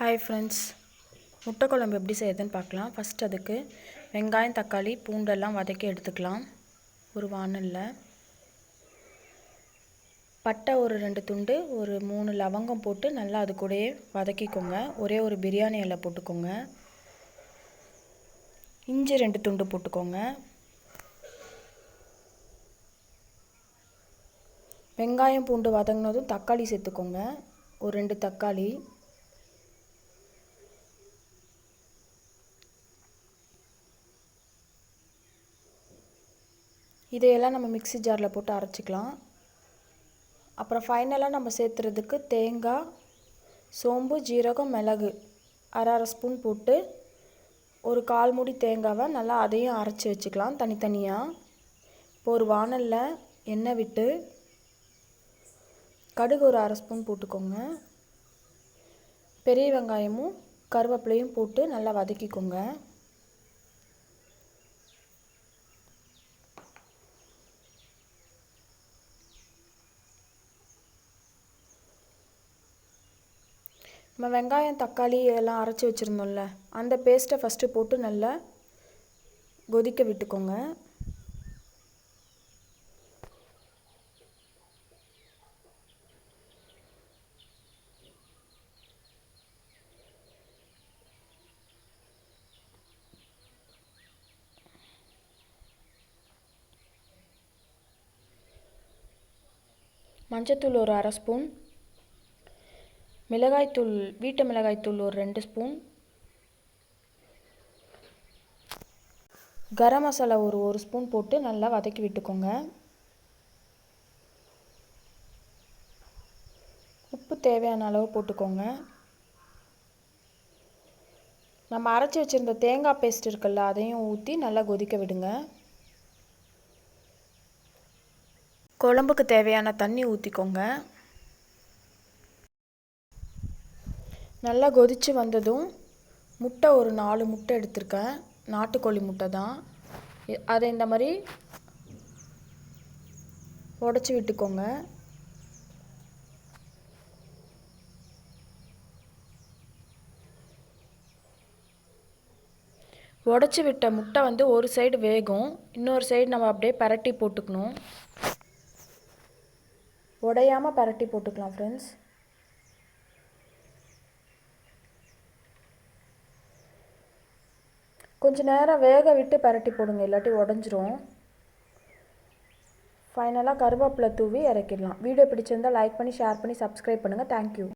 Hi friends முட்டை குழம்பு எப்படி செய்யறதுன்னு பார்க்கலாம். ஃபஸ்ட் அதுக்கு வெங்காயம் தக்காளி பூண்டெல்லாம் வதக்கி எடுத்துக்கலாம். ஒரு வானலில். பட்டை ஒரு ரெண்டு துண்டு ஒரு மூணு லவங்கம் போட்டு நல்லா அது கூடயே வதக்கிக்கோங்க. ஒரே ஒரு பிரியாணி இலை போட்டுக்கோங்க. இஞ்சி ரெண்டு துண்டு போட்டுக்கோங்க. வெங்காயம் பூண்டு வதங்கினதும் தக்காளி சேர்த்துக்கோங்க. ஒரு ரெண்டு தக்காளி. இதையெல்லாம் நம்ம மிக்சி ஜாரில் போட்டு அரைச்சிக்கலாம். அப்புறம் ஃபைனலாக நம்ம சேர்த்துறதுக்கு தேங்காய் சோம்பு ஜீரகம் மிளகு அரை அரை ஸ்பூன் போட்டு ஒரு கால் மூடி தேங்காவை நல்லா அதையும் அரைச்சி வச்சுக்கலாம் தனித்தனியாக இப்போ ஒரு வானலில் எண்ணெய் விட்டு கடுகு ஒரு அரை ஸ்பூன் போட்டுக்கோங்க. பெரிய வெங்காயமும் கருவேப்பிலையும் போட்டு நல்லா வதக்கிக்கோங்க. நம்ம வெங்காயம் தக்காளி எல்லாம் அரைச்சி வச்சுருந்தோம்ல அந்த பேஸ்ட்டை ஃபஸ்ட்டு போட்டு நல்லா கொதிக்க விட்டுக்கோங்க. மஞ்சத்தூள் ஒரு அரை ஸ்பூன் மிளகாய்த்தூள் வீட்டு மிளகாய்த்தூள் ஒரு ரெண்டு ஸ்பூன். கரம் மசாலா ஒரு ஒரு ஸ்பூன் போட்டு நல்லா வதக்கி விட்டுக்கோங்க. உப்பு தேவையான அளவு போட்டுக்கோங்க. நம்ம அரைச்சி வச்சுருந்த தேங்காய் பேஸ்ட் இருக்குல்ல அதையும் ஊற்றி நல்லா கொதிக்க விடுங்க. குழம்புக்கு தேவையான தண்ணி ஊற்றிக்கோங்க நல்லா கொதித்து வந்ததும் முட்டை ஒரு நாலு முட்டை எடுத்திருக்கேன். நாட்டுக்கோழி முட்டை தான். அதை இந்த மாதிரி உடச்சி விட்டுக்கோங்க. உடச்சி விட்ட முட்டை வந்து ஒரு சைடு வேகும். இன்னொரு சைடு நம்ம அப்படியே பரட்டி போட்டுக்கணும். உடையாமல் பரட்டி போட்டுக்கலாம் ஃப்ரெண்ட்ஸ் கொஞ்சம் நேரம் வேக விட்டு பரட்டி போடுங்க இல்லாட்டி உடஞ்சிரும். ஃபைனலாக கருவேப்பிலை தூவி இறக்கிடலாம். வீடியோ பிடிச்சிருந்தால் லைக் பண்ணி ஷேர் பண்ணி சப்ஸ்கிரைப் பண்ணுங்கள் தேங்க்யூ